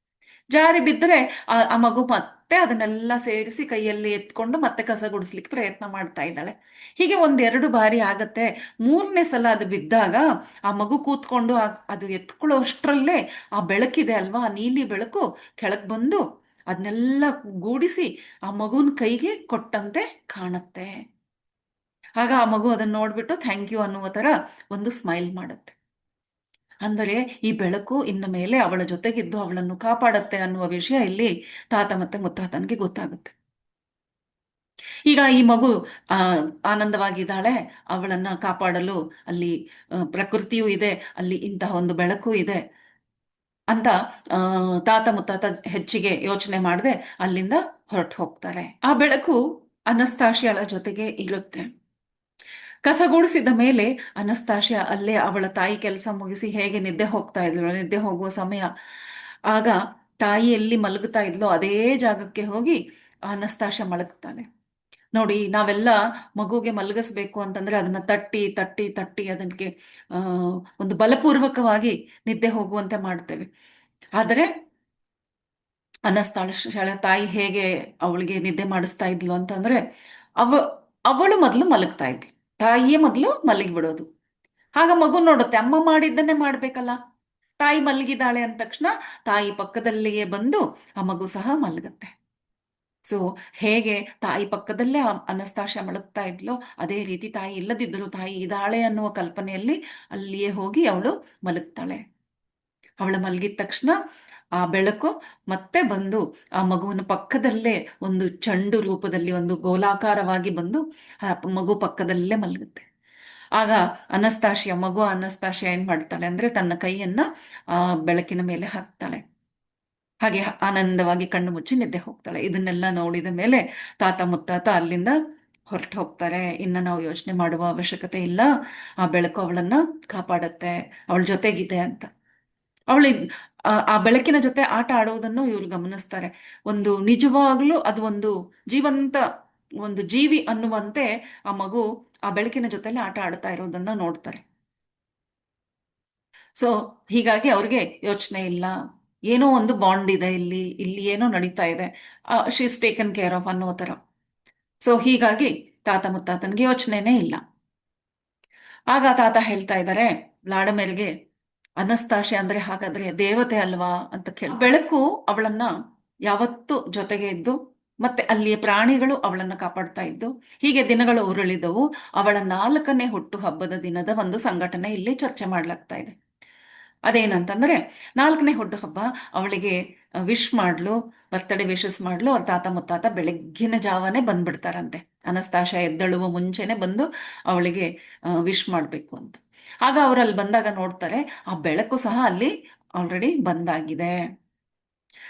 ಜಾರಿ ಬಿದ್ದರೆ ಆ ಮಗು ಮತ್ತೆ ಅದನ್ನೆಲ್ಲ ಸೇರಿಸಿ ಕೈಯಲ್ಲಿ ಎತ್ಕೊಂಡು ಮತ್ತೆ ಕಸ ಗುಡಿಸ್ಲಿಕ್ಕೆ ಪ್ರಯತ್ನ ಮಾಡ್ತಾ ಇದ್ದಾಳೆ. ಹೀಗೆ ಒಂದೆರಡು ಬಾರಿ ಆಗತ್ತೆ. ಮೂರನೇ ಸಲ ಅದು ಬಿದ್ದಾಗ ಆ ಮಗು ಕೂತ್ಕೊಂಡು ಅದು ಎತ್ಕೊಳ್ಳೋಷ್ಟರಲ್ಲೇ ಆ ಬೆಳಕಿದೆ ಅಲ್ವಾ? ನೀಲಿ ಬೆಳಕು ಕೆಳಗೆ ಬಂದು ಅದನ್ನೆಲ್ಲ ಗೂಡಿಸಿ ಆ ಮಗುವಿನ ಕೈಗೆ ಕೊಟ್ಟಂತೆ ಕಾಣತ್ತೆ. ಆಗ ಆ ಮಗು ಅದನ್ನ ನೋಡ್ಬಿಟ್ಟು ಥ್ಯಾಂಕ್ ಯು ಅನ್ನುವ ಥರ ಒಂದು ಸ್ಮೈಲ್ ಮಾಡುತ್ತೆ. ಅಂದರೆ ಈ ಬೆಳಕು ಇನ್ನು ಮೇಲೆ ಅವಳ ಜೊತೆಗಿದ್ದು ಅವಳನ್ನು ಕಾಪಾಡತ್ತೆ ಅನ್ನುವ ವಿಷಯ ಇಲ್ಲಿ ತಾತ ಮತ್ತೆ ಮುತ್ತಾತನಿಗೆ ಗೊತ್ತಾಗುತ್ತೆ. ಈಗ ಈ ಮಗು, ಆ, ಆನಂದವಾಗಿದ್ದಾಳೆ, ಅವಳನ್ನ ಕಾಪಾಡಲು ಅಲ್ಲಿ ಪ್ರಕೃತಿಯೂ ಇದೆ, ಅಲ್ಲಿ ಇಂತಹ ಒಂದು ಬೆಳಕು ಇದೆ ಅಂತ ತಾತ ಮುತ್ತಾತ ಹೆಚ್ಚಿಗೆ ಯೋಚನೆ ಮಾಡದೆ ಅಲ್ಲಿಂದ ಹೊರಟು ಹೋಗ್ತಾರೆ. ಆ ಬೆಳಕು ಅನಸ್ತಾಶಿಯಳ ಜೊತೆಗೆ ಇರುತ್ತೆ. ಕಸಗೂಡಿಸಿದ ಮೇಲೆ ಅನಸ್ತಾಶಿಯ ಅಲ್ಲೇ ಅವಳ ತಾಯಿ ಕೆಲಸ ಮುಗಿಸಿ ಹೇಗೆ ನಿದ್ದೆ ಹೋಗ್ತಾ ಇದ್ಲು, ನಿದ್ದೆ ಹೋಗುವ ಸಮಯ. ಆಗ ತಾಯಿ ಎಲ್ಲಿ ಮಲಗುತ್ತಾ ಇದ್ಲೋ ಅದೇ ಜಾಗಕ್ಕೆ ಹೋಗಿ ಅನಸ್ತಾಶ ಮಲಗ್ತಾನೆ ನೋಡಿ, ನಾವೆಲ್ಲ ಮಗುಗೆ ಮಲಗಿಸ್ಬೇಕು ಅಂತಂದ್ರೆ ಅದನ್ನ ತಟ್ಟಿ ತಟ್ಟಿ ತಟ್ಟಿ ಅದಕ್ಕೆ ಒಂದು ಬಲಪೂರ್ವಕವಾಗಿ ನಿದ್ದೆ ಹೋಗುವಂತೆ ಮಾಡ್ತೇವೆ. ಆದರೆ ಅನಸ್ತಾಳ ತಾಯಿ ಹೇಗೆ ಅವಳಿಗೆ ನಿದ್ದೆ ಮಾಡಿಸ್ತಾ ಇದ್ಲು ಅಂತಂದ್ರೆ ಅವ, ಅವಳು ಮೊದಲು ಮಲಗ್ತಾ ಇದ್ಲು. ತಾಯಿಯೇ ಮೊದಲು ಮಲಗಿಬಿಡೋದು ಆಗ ಮಗು ನೋಡುತ್ತೆ, ಅಮ್ಮ ಮಾಡಿದ್ದನ್ನೇ ಮಾಡ್ಬೇಕಲ್ಲ. ತಾಯಿ ಮಲಗಿದಾಳೆ ಅಂದ ತಕ್ಷಣ ತಾಯಿ ಪಕ್ಕದಲ್ಲಿಯೇ ಬಂದು ಆ ಮಗು ಸಹ ಮಲಗತ್ತೆ. ಸೊ ಹೇಗೆ ತಾಯಿ ಪಕ್ಕದಲ್ಲೇ ಅನಸ್ತಾಶ ಮಲಗ್ತಾ ಇದ್ಲೋ, ಅದೇ ರೀತಿ ತಾಯಿ ಇಲ್ಲದಿದ್ದರೂ ತಾಯಿ ಇದಾಳೆ ಅನ್ನುವ ಕಲ್ಪನೆಯಲ್ಲಿ ಅಲ್ಲಿಯೇ ಹೋಗಿ ಅವಳು ಮಲಗ್ತಾಳೆ. ಅವಳು ಮಲಗಿದ ತಕ್ಷಣ ಆ ಬೆಳಕು ಮತ್ತೆ ಬಂದು ಆ ಮಗುವಿನ ಪಕ್ಕದಲ್ಲೇ ಒಂದು ಚಂಡು ರೂಪದಲ್ಲಿ ಒಂದು ಗೋಲಾಕಾರವಾಗಿ ಬಂದು ಆ ಮಗು ಪಕ್ಕದಲ್ಲೇ ಮಲಗುತ್ತೆ. ಆಗ ಅನಸ್ತಾಶಿಯ ಮಗು ಅನಸ್ತಾಶಿಯ ಏನ್ ಮಾಡ್ತಾಳೆ ಅಂದ್ರೆ ತನ್ನ ಕೈಯನ್ನ ಆ ಬೆಳಕಿನ ಮೇಲೆ ಹಾಕ್ತಾಳೆ ಹಾಗೆ ಆನಂದವಾಗಿ ಕಣ್ಣು ಮುಚ್ಚಿ ನಿದ್ದೆ ಹೋಗ್ತಾಳೆ. ಇದನ್ನೆಲ್ಲ ನೋಡಿದ ಮೇಲೆ ತಾತ ಮುತ್ತಾತ ಅಲ್ಲಿಂದ ಹೊರಟು ಹೋಗ್ತಾರೆ. ಇನ್ನು ನಾವು ಯೋಚನೆ ಮಾಡುವ ಅವಶ್ಯಕತೆ ಇಲ್ಲ. ಆ ಬೆಳಕು ಅವಳನ್ನ ಕಾಪಾಡತ್ತೆ. ಅವಳ ಜೊತೆಗಿದೆ ಅಂತ. ಅವಳು ಆ ಬೆಳಕಿನ ಜೊತೆ ಆಟ ಆಡೋದನ್ನು ಇವರು ಗಮನಿಸ್ತಾರೆ. ಒಂದು ನಿಜವಾಗ್ಲೂ ಅದು ಒಂದು ಜೀವಂತ, ಒಂದು ಜೀವಿ ಅನ್ನುವಂತೆ ಆ ಮಗು ಆ ಬೆಳಕಿನ ಜೊತೆಲಿ ಆಟ ಆಡ್ತಾ ಇರೋದನ್ನ ನೋಡ್ತಾರೆ. ಸೊ ಹೀಗಾಗಿ ಅವ್ರಿಗೆ ಯೋಚನೆ ಇಲ್ಲ. ಏನೋ ಒಂದು ಬಾಂಡ್ ಇದೆ ಇಲ್ಲಿ ಇಲ್ಲಿ ಏನೋ ನಡೀತಾ ಇದೆ. ಶೀಸ್ ಟೇಕನ್ ಕೇರ್ ಆಫ್ ಅನ್ನೋ ಥರ. ಸೊ ಹೀಗಾಗಿ ತಾತ ಮುತ್ತಾತನಿಗೆ ಯೋಚನೆನೇ ಇಲ್ಲ. ಆಗ ತಾತ ಹೇಳ್ತಾ ಇದ್ದಾರೆ ಲಾಡಮೇಲ್ಗೆ ಅನಸ್ತಾಶೆ ಅಂದ್ರೆ ಹಾಗಾದ್ರೆ ದೇವತೆ ಅಲ್ವಾ ಅಂತ ಕೇಳಿ. ಬೆಳಕು ಅವಳನ್ನ ಯಾವತ್ತೂ ಜೊತೆಗೆ ಇದ್ದು, ಮತ್ತೆ ಅಲ್ಲಿಯ ಪ್ರಾಣಿಗಳು ಅವಳನ್ನ ಕಾಪಾಡ್ತಾ ಇದ್ದು, ಹೀಗೆ ದಿನಗಳು ಉರುಳಿದವು. ಅವಳ ನಾಲ್ಕನೇ ಹುಟ್ಟು ಹಬ್ಬದ ದಿನದ ಒಂದು ಸಂಘಟನೆ ಇಲ್ಲಿ ಚರ್ಚೆ ಮಾಡ್ಲಾಗ್ತಾ ಇದೆ. ಅದೇನಂತಂದ್ರೆ, ನಾಲ್ಕನೇ ಹುಟ್ಟು ಹಬ್ಬ, ಅವಳಿಗೆ ವಿಶ್ ಮಾಡ್ಲು ಬರ್ತ್ಡೇ ವಿಶಸ್ ಮಾಡ್ಲು, ಅವ್ರ ತಾತ ಮುತ್ತಾತ ಬೆಳಗ್ಗಿನ ಜಾವನೆ ಬಂದ್ಬಿಡ್ತಾರಂತೆ. ಅನಸ್ತಾಶ ಎದ್ದಳುವ ಮುಂಚೆನೆ ಬಂದು ಅವಳಿಗೆ ವಿಶ್ ಮಾಡಬೇಕು ಅಂತ. ಆಗ ಅವರಲ್ಲಿ ಬಂದಾಗ ನೋಡ್ತಾರೆ, ಆ ಬೆಳಕು ಸಹ ಅಲ್ಲಿ ಆಲ್ರೆಡಿ ಬಂದಾಗಿದೆ.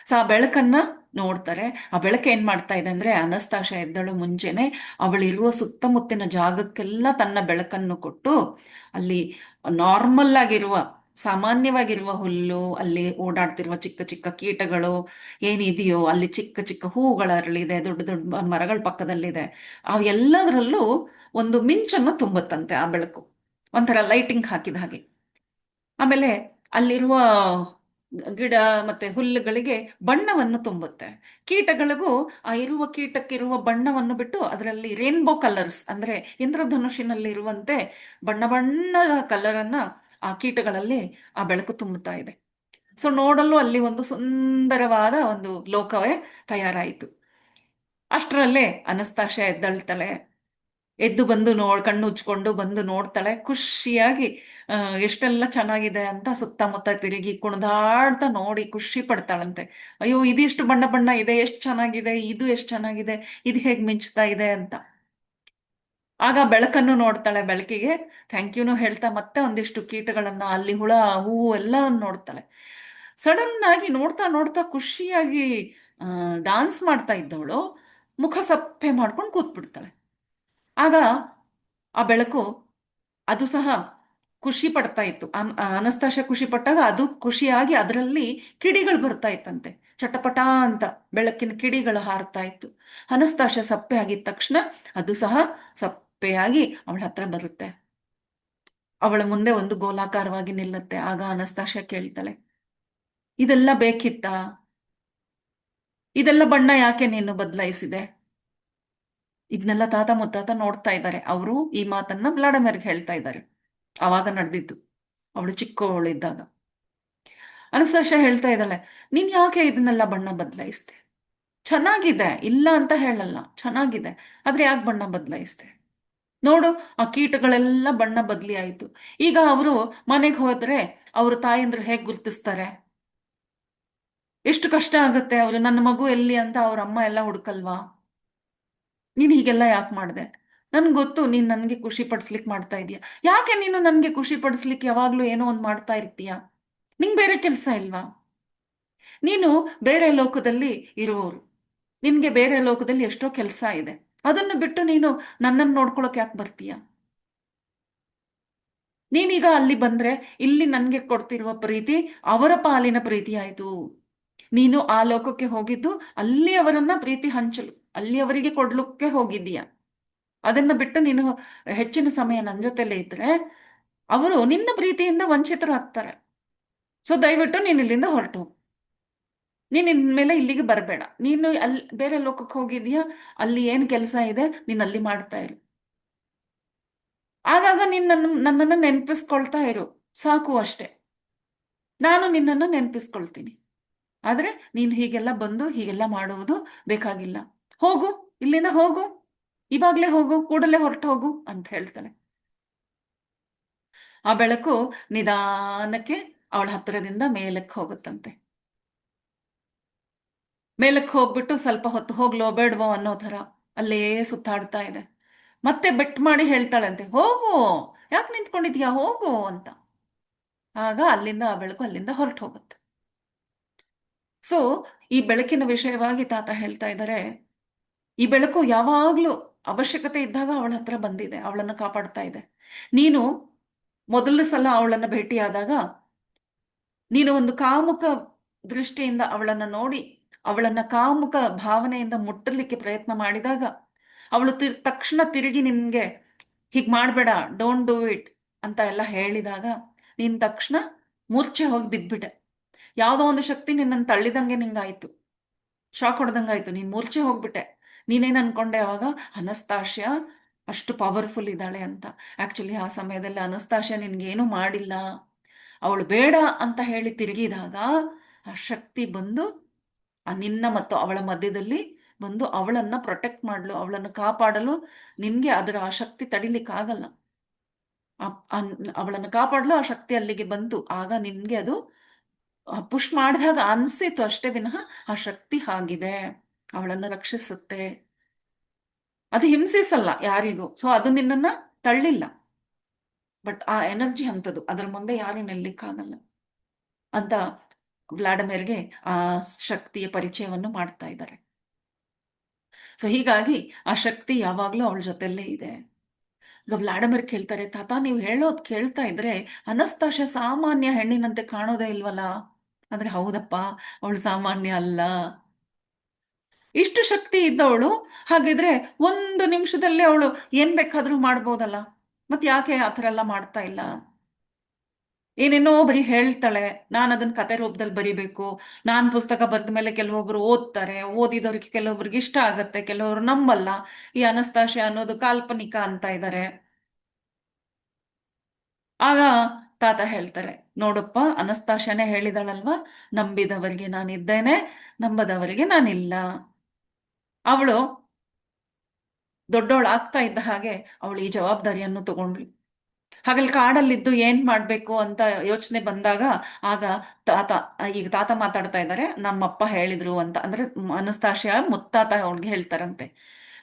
ಸೊ ಆ ಬೆಳಕನ್ನ ನೋಡ್ತಾರೆ. ಆ ಬೆಳಕು ಏನ್ ಮಾಡ್ತಾ ಇದೆ ಅಂದ್ರೆ ಅನಸ್ತಾಶ ಎದ್ದಳು ಮುಂಚೆನೆ ಅವಳಿರುವ ಸುತ್ತಮುತ್ತಿನ ಜಾಗಕ್ಕೆಲ್ಲ ತನ್ನ ಬೆಳಕನ್ನು ಕೊಟ್ಟು, ಅಲ್ಲಿ ನಾರ್ಮಲ್ ಆಗಿರುವ, ಸಾಮಾನ್ಯವಾಗಿರುವ ಹುಲ್ಲು, ಅಲ್ಲಿ ಓಡಾಡ್ತಿರುವ ಚಿಕ್ಕ ಚಿಕ್ಕ ಕೀಟಗಳು ಏನಿದೆಯೋ, ಅಲ್ಲಿ ಚಿಕ್ಕ ಚಿಕ್ಕ ಹೂಗಳು ಅರಳಿದೆ, ದೊಡ್ಡ ದೊಡ್ಡ ಮರಗಳ ಪಕ್ಕದಲ್ಲಿದೆ ಅವೆಲ್ಲದರಲ್ಲೂ ಒಂದು ಮಿಂಚನ್ನು ತುಂಬುತ್ತಂತೆ ಆ ಬೆಳಕು. ಒಂಥರ ಲೈಟಿಂಗ್ ಹಾಕಿದ ಹಾಗೆ. ಆಮೇಲೆ ಅಲ್ಲಿರುವ ಗಿಡ ಮತ್ತೆ ಹುಲ್ಲುಗಳಿಗೆ ಬಣ್ಣವನ್ನು ತುಂಬುತ್ತೆ. ಕೀಟಗಳಿಗೂ ಆ ಇರುವ ಕೀಟಕ್ಕಿರುವ ಬಣ್ಣವನ್ನು ಬಿಟ್ಟು ಅದರಲ್ಲಿ ರೇನ್ಬೋ ಕಲರ್ಸ್ ಅಂದ್ರೆ ಇಂದ್ರಧನುಷಿನಲ್ಲಿ ಇರುವಂತೆ ಬಣ್ಣ ಬಣ್ಣದ ಕಲರನ್ನು ಆ ಕೀಟಗಳಲ್ಲಿ ಆ ಬೆಳಕು ತುಂಬುತ್ತಾ ಇದೆ. ಸೊ ನೋಡಲು ಅಲ್ಲಿ ಒಂದು ಸುಂದರವಾದ ಒಂದು ಲೋಕವೇ ತಯಾರಾಯಿತು. ಅಷ್ಟರಲ್ಲೇ ಅನಸ್ತಾಶ ಎದ್ದಳ್ತಾಳೆ ಎದ್ದು ಬಂದು ನೋಡ್ ಕಣ್ಣು ಉಚ್ಕೊಂಡು ಬಂದು ನೋಡ್ತಾಳೆ. ಖುಷಿಯಾಗಿ ಎಷ್ಟೆಲ್ಲ ಚೆನ್ನಾಗಿದೆ ಅಂತ ಸುತ್ತಮುತ್ತ ತಿರುಗಿ ಕುಣಿದಾಡ್ತಾ ನೋಡಿ ಖುಷಿ ಪಡ್ತಾಳಂತೆ. ಅಯ್ಯೋ ಇದಿಷ್ಟು ಬಣ್ಣ ಬಣ್ಣ, ಇದೆ ಎಷ್ಟು ಚೆನ್ನಾಗಿದೆ, ಇದು ಎಷ್ಟು ಚೆನ್ನಾಗಿದೆ, ಇದು ಹೇಗೆ ಮಿಂಚ್ತಾ ಇದೆ ಅಂತ. ಆಗ ಬೆಳಕನ್ನು ನೋಡ್ತಾಳೆ ಬೆಳಕಿಗೆ. ಥ್ಯಾಂಕ್ ಯುನು ಹೇಳ್ತಾ ಮತ್ತೆ ಒಂದಿಷ್ಟು ಕೀಟಗಳನ್ನ, ಅಲ್ಲಿ ಹುಳ ಹೂವು ಎಲ್ಲವನ್ನು ನೋಡ್ತಾಳೆ. ಸಡನ್ ಆಗಿ ನೋಡ್ತಾ ನೋಡ್ತಾ ಖುಷಿಯಾಗಿ ಡಾನ್ಸ್ ಮಾಡ್ತಾ ಇದ್ದವಳು. ಮುಖ ಸಪ್ಪೆ ಮಾಡ್ಕೊಂಡು ಕೂತ್ಬಿಡ್ತಾಳೆ. ಆಗ ಆ ಬೆಳಕು ಅದು ಸಹ ಖುಷಿ ಪಡ್ತಾ ಇತ್ತು. ಅನಸ್ತಾಶ ಖುಷಿ ಪಟ್ಟಾಗ ಅದು ಖುಷಿಯಾಗಿ ಅದರಲ್ಲಿ ಕಿಡಿಗಳು ಬರ್ತಾ ಇತ್ತಂತೆ. ಚಟಪಟ ಅಂತ ಬೆಳಕಿನ ಕಿಡಿಗಳು ಹಾರ್ತಾ ಇತ್ತು. ಅನಸ್ತಾಶ ಸಪ್ಪೆ ಆಗಿದ ತಕ್ಷಣ ಅದು ಸಹ ಸಪ್ಪೆಯಾಗಿ ಅವಳ ಹತ್ರ ಬರುತ್ತೆ. ಅವಳ ಮುಂದೆ ಒಂದು ಗೋಲಾಕಾರವಾಗಿ ನಿಲ್ಲುತ್ತೆ. ಆಗ ಅನಸ್ತಾಶ ಕೇಳ್ತಾಳೆ, ಇದೆಲ್ಲ ಬೇಕಿತ್ತ? ಇದೆಲ್ಲ ಬಣ್ಣ ಯಾಕೆ ನೀನು ಬದಲಾಯಿಸಿದೆ? ಇದನ್ನೆಲ್ಲ ತಾತ ಮುತ್ತಾತ ನೋಡ್ತಾ ಇದ್ದಾರೆ. ಅವರು ಈ ಮಾತನ್ನ ವ್ಲಾಡಮರ್ಗೆ ಹೇಳ್ತಾ ಇದ್ದಾರೆ. ಅವಾಗ ನಡೆದಿದ್ದು. ಅವಳು ಚಿಕ್ಕವಳಿದ್ದಾಗ. ಅನಸ್ತಾಶ ಹೇಳ್ತಾ ಇದ್ದಾಳೆ, ನೀನ್ ಯಾಕೆ ಇದನ್ನೆಲ್ಲ ಬಣ್ಣ ಬದಲಾಯಿಸ್ದೆ? ಚೆನ್ನಾಗಿದೆ, ಇಲ್ಲ ಅಂತ ಹೇಳಲ್ಲ. ಚೆನ್ನಾಗಿದೆ, ಆದ್ರೆ ಯಾಕೆ ಬಣ್ಣ ಬದಲಾಯಿಸ್ದೆ? ನೋಡು, ಆ ಕೀಟಗಳೆಲ್ಲ ಬಣ್ಣ ಬದಲಿ ಆಯ್ತು. ಈಗ ಅವರು ಮನೆಗೆ ಹೋದ್ರೆ ಅವ್ರ ತಾಯಂದ್ರೆ ಹೇಗೆ ಗುರ್ತಿಸ್ತಾರೆ? ಎಷ್ಟು ಕಷ್ಟ ಆಗುತ್ತೆ, ಅವರು ನನ್ನ ಮಗು ಎಲ್ಲಿ ಅಂತ ಅವ್ರ ಅಮ್ಮ ಎಲ್ಲ ಹುಡುಕಲ್ವಾ? ನೀನು ಹೀಗೆಲ್ಲ ಯಾಕೆ ಮಾಡಿದೆ? ನನ್ಗೆ ಗೊತ್ತು ನೀನು ನನಗೆ ಖುಷಿ ಪಡಿಸ್ಲಿಕ್ಕೆ ಮಾಡ್ತಾ ಇದೀಯ. ಯಾಕೆ ನೀನು ನನಗೆ ಖುಷಿ ಪಡಿಸ್ಲಿಕ್ಕೆ ಯಾವಾಗಲೂ ಏನೋ ಒಂದು ಮಾಡ್ತಾ ಇರ್ತೀಯ? ನಿಂಗೆ ಬೇರೆ ಕೆಲಸ ಇಲ್ವಾ? ನೀನು ಬೇರೆ ಲೋಕದಲ್ಲಿ ಇರುವವರು ನಿನ್ಗೆ ಬೇರೆ ಲೋಕದಲ್ಲಿ ಎಷ್ಟೋ ಕೆಲಸ ಇದೆ. ಅದನ್ನು ಬಿಟ್ಟು ನೀನು ನನ್ನನ್ನು ನೋಡ್ಕೊಳಕ್ ಯಾಕೆ ಬರ್ತೀಯ? ನೀನೀಗ ಅಲ್ಲಿ ಬಂದ್ರೆ ಇಲ್ಲಿ ನನಗೆ ಕೊಡ್ತಿರುವ ಪ್ರೀತಿ ಅವರ ಪಾಲಿನ ಪ್ರೀತಿ ಆಯ್ತು. ನೀನು ಆ ಲೋಕಕ್ಕೆ ಹೋಗಿದ್ದು ಅಲ್ಲಿ ಅವರನ್ನ ಪ್ರೀತಿ ಹಂಚಲು. ಅಲ್ಲಿ ಅವರಿಗೆ ಕೊಡ್ಲಿಕ್ಕೆ ಹೋಗಿದ್ದೀಯ? ಅದನ್ನ ಬಿಟ್ಟು ನೀನು ಹೆಚ್ಚಿನ ಸಮಯ ನನ್ನ ಜೊತೆಲೇ ಇದ್ರೆ ಅವರು ನಿನ್ನ ಪ್ರೀತಿಯಿಂದ ವಂಚಿತರಾಗ್ತಾರೆ. ಸೊ ದಯವಿಟ್ಟು ನೀನು ಇಲ್ಲಿಂದ ಹೊರಟು. ನೀನು ಇನ್ಮೇಲೆ ಇಲ್ಲಿಗೆ ಬರಬೇಡ. ನೀನು ಅಲ್ಲಿ ಬೇರೆ ಲೋಕಕ್ಕೆ ಹೋಗಿದೀಯಾ ಅಲ್ಲಿ ಏನು ಕೆಲಸ ಇದೆ? ನೀನು ಅಲ್ಲಿ ಮಾಡ್ತಾ ಇರು. ಆಗಾಗ ನೀನು ನನ್ನ ನನ್ನನ್ನು ನೆನಪಿಸ್ಕೊಳ್ತಾ ಇರು. ಸಾಕು ಅಷ್ಟೆ. ನಾನು ನಿನ್ನನ್ನು ನೆನಪಿಸ್ಕೊಳ್ತೀನಿ. ಆದರೆ ನೀನು ಹೀಗೆಲ್ಲ ಬಂದು ಹೀಗೆಲ್ಲ ಮಾಡುವುದು ಬೇಕಾಗಿಲ್ಲ. ಹೋಗು, ಇಲ್ಲಿಂದ ಹೋಗು, ಇವಾಗ್ಲೇ ಹೋಗು, ಕೂಡಲೇ ಹೊರಟು ಹೋಗು ಅಂತ ಹೇಳ್ತಾಳೆ ಆ ಬೆಳಕು ನಿಧಾನಕ್ಕೆ ಅವಳ ಹತ್ತಿರದಿಂದ ಮೇಲಕ್ಕೆ ಹೋಗುತ್ತಂತೆ. ಮೇಲಕ್ಕೆ ಹೋಗ್ಬಿಟ್ಟು ಸ್ವಲ್ಪ ಹೊತ್ತು ಹೋಗ್ಲೋ ಬೇಡವೋ ಅನ್ನೋ ಥರ ಅಲ್ಲೇ ಸುತ್ತಾಡ್ತಾ ಇದೆ. ಮತ್ತೆ ಬೆಟ್ ಮಾಡಿ ಹೇಳ್ತಾಳಂತೆ, ಹೋಗು, ಯಾಕೆ ನಿಂತ್ಕೊಂಡಿದ್ಯಾ, ಹೋಗು ಅಂತ. ಆಗ ಅಲ್ಲಿಂದ ಆ ಬೆಳಕು ಅಲ್ಲಿಂದ ಹೊರಟು ಹೋಗುತ್ತೆ. ಸೊ ಈ ಬೆಳಕಿನ ವಿಷಯವಾಗಿ ತಾತ ಹೇಳ್ತಾ ಇದ್ದಾರೆ ಈ ಬೆಳಕು ಯಾವಾಗ್ಲೂ ಅವಶ್ಯಕತೆ ಇದ್ದಾಗ ಅವಳ ಹತ್ರ ಬಂದಿದೆ, ಅವಳನ್ನ ಕಾಪಾಡ್ತಾ ಇದೆ. ನೀನು ಮೊದಲ ಸಲ ಅವಳನ್ನ ಭೇಟಿಯಾದಾಗ ನೀನು ಒಂದು ಕಾಮುಕ ದೃಷ್ಟಿಯಿಂದ ಅವಳನ್ನ ನೋಡಿ, ಅವಳನ್ನ ಕಾಮುಕ ಭಾವನೆಯಿಂದ ಮುಟ್ಟಲಿಕ್ಕೆ ಪ್ರಯತ್ನ ಮಾಡಿದಾಗ ಅವಳು ತಿರ್ ತಕ್ಷಣ ತಿರುಗಿ ನಿನ್ಗೆ ಹೀಗೆ ಮಾಡಬೇಡ ಡೋಂಟ್ ಡೂ ಇಟ್ ಅಂತ ಎಲ್ಲ ಹೇಳಿದಾಗ ನೀನ್ ತಕ್ಷಣ ಮೂರ್ಛೆ ಹೋಗಿ ಬಿದ್ಬಿಟ್ಟೆ. ಯಾವುದೋ ಒಂದು ಶಕ್ತಿ ನಿನ್ನನ್ನು ತಳ್ಳಿದಂಗೆ ನಿಂಗಾಯ್ತು. ಶಾಕ್ ಹೊಡೆದಂಗಾಯ್ತು. ನೀನ್ ಮೂರ್ಛೆ ಹೋಗ್ಬಿಟ್ಟೆ. ನೀನೇನ್ ಅನ್ಕೊಂಡೆ ಅವಾಗ? ಅನಸ್ತಾಶ್ಯ, ಅಷ್ಟು ಪವರ್ಫುಲ್ ಇದ್ದಾಳೆ ಅಂತ. ಆ್ಯಕ್ಚುಲಿ ಆ ಸಮಯದಲ್ಲಿ ಅನಸ್ತಾಶ್ಯ ನಿನ್ಗೇನು ಮಾಡಿಲ್ಲ. ಅವಳು ಬೇಡ ಅಂತ ಹೇಳಿ ತಿರುಗಿದಾಗ ಆ ಶಕ್ತಿ ಬಂದು, ಆ ನಿನ್ನ ಮತ್ತು ಅವಳ ಮಧ್ಯದಲ್ಲಿ ಬಂದು ಅವಳನ್ನ ಪ್ರೊಟೆಕ್ಟ್ ಮಾಡಲು, ಅವಳನ್ನು ಕಾಪಾಡಲು ನಿನಗೆ ಅದರ ಆ ಶಕ್ತಿ ತಡಿಲಿಕ್ಕಾಗಲ್ಲ ಅವಳನ್ನು ಕಾಪಾಡಲು, ಆ ಶಕ್ತಿ ಅಲ್ಲಿಗೆ ಬಂತು. ಆಗ ನಿನಗೆ ಅದು ಪುಷ್ ಮಾಡಿದಾಗ ಅನಿಸಿತು ಅಷ್ಟೇ ವಿನಃ ಆ ಶಕ್ತಿ ಹಾಗಿದೆ. ಅವಳನ್ನು ರಕ್ಷಿಸುತ್ತೆ. ಅದು ಹಿಂಸಿಸಲ್ಲ ಯಾರಿಗೂ. ಸೊ ಅದು ನಿನ್ನನ್ನ ತಳ್ಳಿಲ್ಲ. ಬಟ್ ಆ ಎನರ್ಜಿ ಅಂಥದ್ದು. ಅದರ ಮುಂದೆ ಯಾರು ನಿಲ್ಲಿಕ್ಕಾಗಲ್ಲ. ಅಂತ ವ್ಲಾಡಮಿರ್ಗೆ ಆ ಶಕ್ತಿಯ ಪರಿಚಯವನ್ನು ಮಾಡ್ತಾ ಇದ್ದಾರೆ. ಸೊ ಹೀಗಾಗಿ ಆ ಶಕ್ತಿ ಯಾವಾಗಲೂ ಅವಳ ಜೊತೆಲ್ಲೇ ಇದೆ. ಈಗ ವ್ಲಾಡಮರ್ ಕೇಳ್ತಾರೆ, ತಾತ, ನೀವು ಹೇಳೋದು ಕೇಳ್ತಾ ಇದ್ರೆ ಅನಸ್ತಾಶ ಸಾಮಾನ್ಯ ಹೆಣ್ಣಿನಂತೆ ಕಾಣೋದೇ ಇಲ್ವಲ್ಲ? ಅಂದ್ರೆ, ಹೌದಪ್ಪ, ಅವಳು ಸಾಮಾನ್ಯ ಅಲ್ಲ. ಇಷ್ಟು ಶಕ್ತಿ ಇದ್ದವಳು, ಹಾಗಿದ್ರೆ ಒಂದು ನಿಮಿಷದಲ್ಲೇ ಅವಳು ಏನ್ ಬೇಕಾದ್ರೂ ಮಾಡ್ಬೋದಲ್ಲ. ಮತ್ತೆ ಯಾಕೆ ಆ ಥರ ಎಲ್ಲ ಮಾಡ್ತಾ ಇಲ್ಲ? ಏನೇನೋ ಬರೀ ಹೇಳ್ತಾಳೆ. ನಾನು ಅದನ್ನ ಕತೆ ರೂಪದಲ್ಲಿ ಬರಿಬೇಕು. ನಾನು ಪುಸ್ತಕ ಬರೆದ ಮೇಲೆ ಕೆಲವೊಬ್ರು ಓದ್ತಾರೆ. ಓದಿದವ್ರಿಗೆ ಕೆಲವೊಬ್ರಿಗೆ ಇಷ್ಟ ಆಗತ್ತೆ. ಕೆಲವರು ನಂಬಲ್ಲ ಈ ಅನಸ್ತಾಶೆ ಅನ್ನೋದು ಕಾಲ್ಪನಿಕ ಅಂತ ಇದ್ದಾರೆ ಆಗ ತಾತ ಹೇಳ್ತಾರೆ, ನೋಡಪ್ಪ, ಅನಸ್ತಾಶನೇ ಹೇಳಿದಾಳಲ್ವಾ? ನಂಬಿದವರಿಗೆ ನಾನಿದ್ದೇನೆ, ನಂಬದವರಿಗೆ ನಾನಿಲ್ಲ. ಅವಳು ದೊಡ್ಡವಳು ಆಗ್ತಾ ಇದ್ದ ಹಾಗೆ ಅವಳು ಈ ಜವಾಬ್ದಾರಿಯನ್ನು ತಗೊಂಡ್ಳು. ಹಾಗಲ್ಲಿ ಕಾಡಲ್ಲಿದ್ದು ಏನ್ ಮಾಡ್ಬೇಕು ಅಂತ ಯೋಚನೆ ಬಂದಾಗ ಆಗ ತಾತ, ಈಗ ತಾತ ಮಾತಾಡ್ತಾ ಇದ್ದಾರೆ, ನಮ್ಮಪ್ಪ ಹೇಳಿದ್ರು ಅಂತ. ಅಂದ್ರೆ ಅನಸ್ತಾಶಯ ಮುತ್ತಾತ ಅವ್ಳಿಗೆ ಹೇಳ್ತಾರಂತೆ.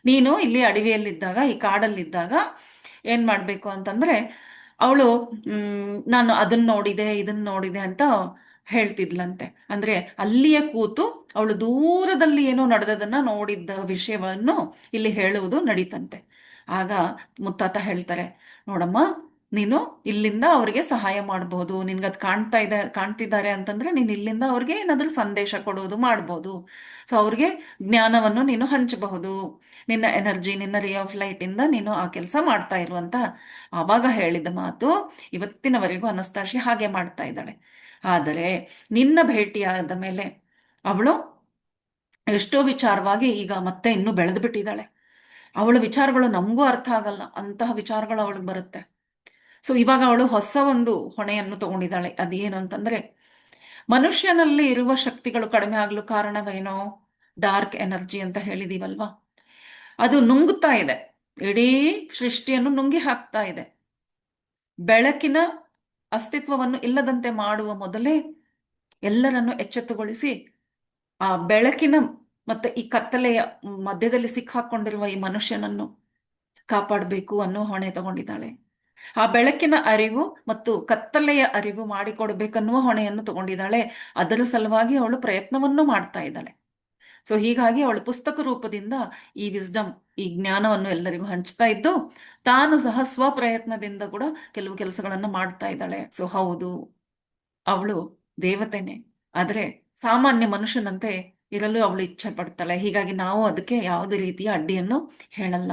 ನೀನು ಇಲ್ಲಿ ಅಡವಿಯಲ್ಲಿದ್ದಾಗ, ಈ ಕಾಡಲ್ಲಿದ್ದಾಗ ಏನ್ ಮಾಡ್ಬೇಕು? ಅಂತಂದ್ರೆ, ಅವಳು ನಾನು ಅದನ್ನ ನೋಡಿದೆ ಇದನ್ನ ನೋಡಿದೆ ಅಂತ ಹೇಳ್ತಿದ್ಲಂತೆ. ಅಂದ್ರೆ ಅಲ್ಲಿಯ ಕೂತು ಅವಳು ದೂರದಲ್ಲಿ ಏನೋ ನಡೆದದನ್ನ ನೋಡಿದ್ದ ವಿಷಯವನ್ನು ಇಲ್ಲಿ ಹೇಳುವುದು ನಡೀತಂತೆ. ಆಗ ಮುತ್ತಾತ ಹೇಳ್ತಾರೆ, ನೋಡಮ್ಮ, ನೀನು ಇಲ್ಲಿಂದ ಅವರಿಗೆ ಸಹಾಯ ಮಾಡಬಹುದು ನಿನ್ಗದ್ ಕಾಣ್ತಾ ಇದೆ, ಕಾಣ್ತಿದ್ದಾರೆ ಅಂತಂದ್ರೆ ನೀನು ಇಲ್ಲಿಂದ ಅವ್ರಿಗೆ ಏನಾದ್ರೂ ಸಂದೇಶ ಕೊಡೋದು ಮಾಡ್ಬೋದು. ಸೊ ಅವ್ರಿಗೆ ಜ್ಞಾನವನ್ನು ನೀನು ಹಂಚಬಹುದು. ನಿನ್ನ ಎನರ್ಜಿ, ನಿನ್ನ ರೇ ಆಫ್ ಲೈಟ್ ಇಂದ ನೀನು ಆ ಕೆಲಸ ಮಾಡ್ತಾ ಇರುವಂತ ಆವಾಗ ಹೇಳಿದ ಮಾತು ಇವತ್ತಿನವರೆಗೂ ಅನಸ್ತಾಶಿ ಹಾಗೆ ಮಾಡ್ತಾ ಇದ್ದಾಳೆ. ಆದರೆ ನಿನ್ನ ಭೇಟಿಯಾದ ಮೇಲೆ ಅವಳು ಎಷ್ಟೋ ವಿಚಾರವಾಗಿ ಈಗ ಮತ್ತೆ ಇನ್ನೂ ಬೆಳೆದು ಬಿಟ್ಟಿದ್ದಾಳೆ ಅವಳ ವಿಚಾರಗಳು ನಮಗೂ ಅರ್ಥ ಆಗಲ್ಲ, ಅಂತಹ ವಿಚಾರಗಳು ಅವಳಿಗೆ ಬರುತ್ತೆ. ಸೊ ಇವಾಗ ಅವಳು ಹೊಸ ಒಂದು ಹೊಣೆಯನ್ನು ತಗೊಂಡಿದ್ದಾಳೆ. ಅದೇನು ಅಂತಂದ್ರೆ, ಮನುಷ್ಯನಲ್ಲಿ ಇರುವ ಶಕ್ತಿಗಳು ಕಡಿಮೆ ಆಗಲು ಕಾರಣವೇನೋ? ಡಾರ್ಕ್ ಎನರ್ಜಿ ಅಂತ ಹೇಳಿದೀವಲ್ವಾ? ಅದು ನುಂಗುತ್ತಾ ಇದೆ. ಇಡೀ ಸೃಷ್ಟಿಯನ್ನು ನುಂಗಿ ಹಾಕ್ತಾ ಇದೆ. ಬೆಳಕಿನ ಅಸ್ತಿತ್ವವನ್ನು ಇಲ್ಲದಂತೆ ಮಾಡುವ ಮೊದಲೇ ಎಲ್ಲರನ್ನು ಎಚ್ಚೆತ್ತುಗೊಳಿಸಿ ಆ ಬೆಳಕಿನ ಮತ್ತೆ ಈ ಕತ್ತಲೆಯ ಮಧ್ಯದಲ್ಲಿ ಸಿಕ್ಕಾಕೊಂಡಿರುವ ಈ ಮನುಷ್ಯನನ್ನು ಕಾಪಾಡಬೇಕು ಅನ್ನೋ ಹೊಣೆ ತಗೊಂಡಿದ್ದಾಳೆ. ಆ ಬೆಳಕಿನ ಅರಿವು ಮತ್ತು ಕತ್ತಲೆಯ ಅರಿವು ಮಾಡಿಕೊಡ್ಬೇಕನ್ನುವ ಹೊಣೆಯನ್ನು ತಗೊಂಡಿದ್ದಾಳೆ. ಅದರ ಸಲುವಾಗಿ ಅವಳು ಪ್ರಯತ್ನವನ್ನು ಮಾಡ್ತಾ ಇದ್ದಾಳೆ. ಸೊ ಹೀಗಾಗಿ ಅವಳು ಪುಸ್ತಕ ರೂಪದಿಂದ ಈ ವಿಸ್ಡಮ್ ಈ ಜ್ಞಾನವನ್ನು ಎಲ್ಲರಿಗೂ ಹಂಚ್ತಾ ಇದ್ದು ತಾನು ಸಹ ಸ್ವಪ್ರಯತ್ನದಿಂದ ಕೂಡ ಕೆಲವು ಕೆಲಸಗಳನ್ನು ಮಾಡ್ತಾ ಇದ್ದಾಳೆ. ಸೊ ಹೌದು, ಅವಳು ದೇವತೆನೆ. ಆದರೆ ಸಾಮಾನ್ಯ ಮನುಷ್ಯನಂತೆ ಇರಲು ಅವಳು ಇಚ್ಛೆ ಪಡ್ತಾಳೆ. ಹೀಗಾಗಿ ನಾವು ಅದಕ್ಕೆ ಯಾವುದೇ ರೀತಿಯ ಅಡ್ಡಿಯನ್ನು ಹೇಳಲ್ಲ.